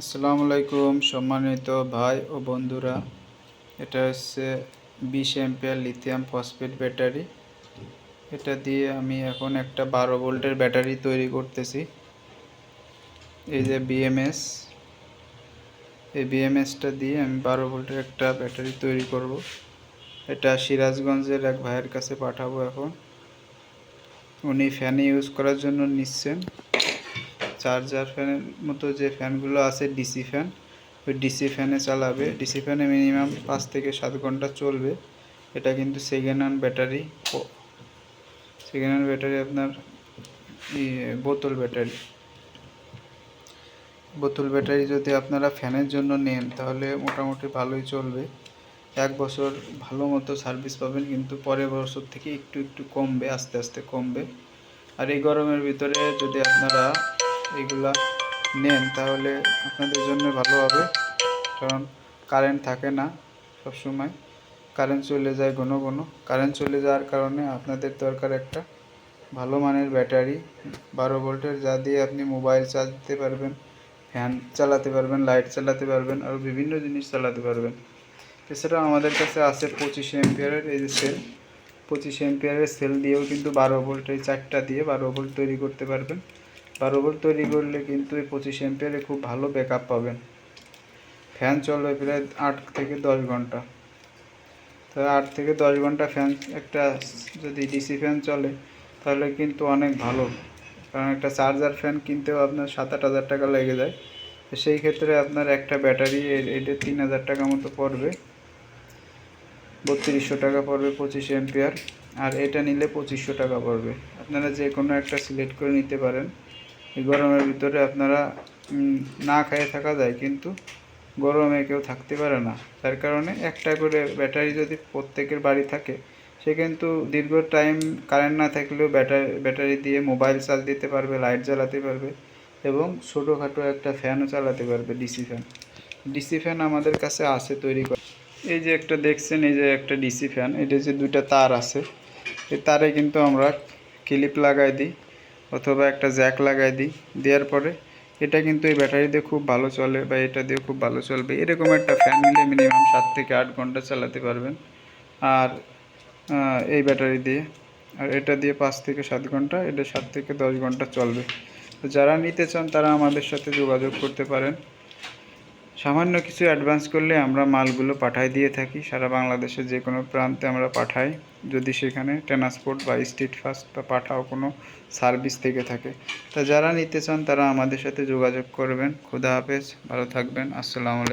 আসসালামু আলাইকুম, সম্মানিত ভাই ও বন্ধুরা। এটা হচ্ছে বিশ এম্পিয়ার লিথিয়াম ফসফেট ব্যাটারি। এটা দিয়ে আমি এখন একটা বারো ভোল্টের ব্যাটারি তৈরি করতেছি। এই যে বিএমএস, এই বিএমএসটা দিয়ে আমি বারো ভোল্টের একটা ব্যাটারি তৈরি করব। এটা সিরাজগঞ্জের এক ভাইয়ের কাছে পাঠাবো এখন। উনি ফ্যান ইউজ করার জন্য নিচ্ছেন। চার্জার ফ্যানের মতো যে ফ্যানগুলো আছে ডিসি ফ্যান ওই ডিসি ফ্যানে চালাবে। ডিসি ফ্যানে মিনিমাম পাঁচ থেকে সাত ঘণ্টা চলবে। এটা কিন্তু second hand battery second hand battery আপনার বোতল ব্যাটারি বোতল ব্যাটারি যদি আপনারা ফ্যানের জন্য নেন, তাহলে মোটামুটি ভালোই চলবে। এক বছর ভালো মতো সার্ভিস পাবেন, কিন্তু পরের বছর থেকে একটু একটু কমবে, আস্তে আস্তে কমবে। আর এই গরমের ভিতরে যদি আপনারা এগুলা নেন, তাহলে আপনাদের জন্য ভালো হবে। কারণ কারেন্ট থাকে না সব সময় কারেন্ট চলে যায় ঘন ঘন। কারেন্ট চলে যাওয়ার কারণে আপনাদের দরকার একটা ভালো মানের ব্যাটারি। বারো ভোল্টের যা দিয়ে আপনি মোবাইল চার্জ দিতে পারবেন ফ্যান চালাতে পারবেন লাইট চালাতে পারবেন আরও বিভিন্ন জিনিস চালাতে পারবেন। এছাড়াও আমাদের কাছে আছে পঁচিশ এম্পিয়ারের এই যে সেল পঁচিশ এম্পিয়ারের সেল দিয়েও কিন্তু বারো ভোল্ট এই চারটা দিয়ে বারো ভোল্ট তৈরি করতে পারবেন। বারো ভোল্ট তৈরি করলে কিন্তু এই পঁচিশ এম্পিয়ারে খুব ভালো ব্যাকআপ পাবেন। ফ্যান চলবে প্রায় আট থেকে দশ ঘণ্টা। তো আট থেকে দশ ঘণ্টা ফ্যান একটা যদি ডিসি ফ্যান চলে, তাহলে কিন্তু অনেক ভালো। কারণ একটা চার্জার ফ্যান কিনতেও আপনার সাত আট হাজার টাকা লেগে যায়। তো সেই ক্ষেত্রে আপনার একটা ব্যাটারি এটা তিন হাজার টাকা মতো পড়বে। বত্রিশশো টাকা পড়বে পঁচিশ এম্পিয়ার আর এটা নিলে পঁচিশশো টাকা পড়বে। আপনারা যে কোনো একটা সিলেক্ট করে নিতে পারেন। এই গরমের ভিতরে আপনারা না খেয়ে থাকা যায়, কিন্তু গরমে কেউ থাকতে পারে না। তার কারণে একটা করে ব্যাটারি যদি প্রত্যেকের বাড়ি থাকে, সে কিন্তু দীর্ঘ টাইম কারেন্ট না থাকলেও ব্যাটারি ব্যাটারি দিয়ে মোবাইল চার্জ দিতে পারবে, লাইট জ্বালাতে পারবে এবং ছোটোখাটো একটা ফ্যানও চালাতে পারবে, ডিসি ফ্যান। ডিসি ফ্যান আমাদের কাছে আছে তৈরি করা। এই যে একটা দেখছেন, এই যে একটা ডিসি ফ্যান, এটা যে দুইটা তার আছে, এই তারে কিন্তু আমরা ক্লিপ লাগাই দিই। অথবা একটা জ্যাক লাগাই দিই, দেওয়ার পরে এটা কিন্তু এই ব্যাটারি দিয়ে খুব ভালো চলে বা এটা দিয়ে খুব ভালো চলবে। এরকম একটা ফ্যান নিলে মিনিমাম সাত থেকে আট ঘণ্টা চালাতে পারবেন। আর এই ব্যাটারি দিয়ে। আর এটা দিয়ে পাঁচ থেকে সাত ঘণ্টা, এটা সাত থেকে দশ ঘণ্টা চলবে। তো যারা নিতে চান তারা আমাদের সাথে যোগাযোগ করতে পারেন। সামান্য কিছু অ্যাডভান্স করলে আমরা মালগুলো পাঠাই দিয়ে থাকি। সারা বাংলাদেশের যে কোনো প্রান্তে আমরা পাঠাই। যদি সেখানে ট্রান্সপোর্ট বা স্ট্রিট ফাস্ট বা পাঠাও কোনো সার্ভিস থেকে থাকে। তা যারা নিতে চান তারা আমাদের সাথে যোগাযোগ করবেন। খুদা হাফেজ, ভালো থাকবেন। আসসালামু আলাইকুম।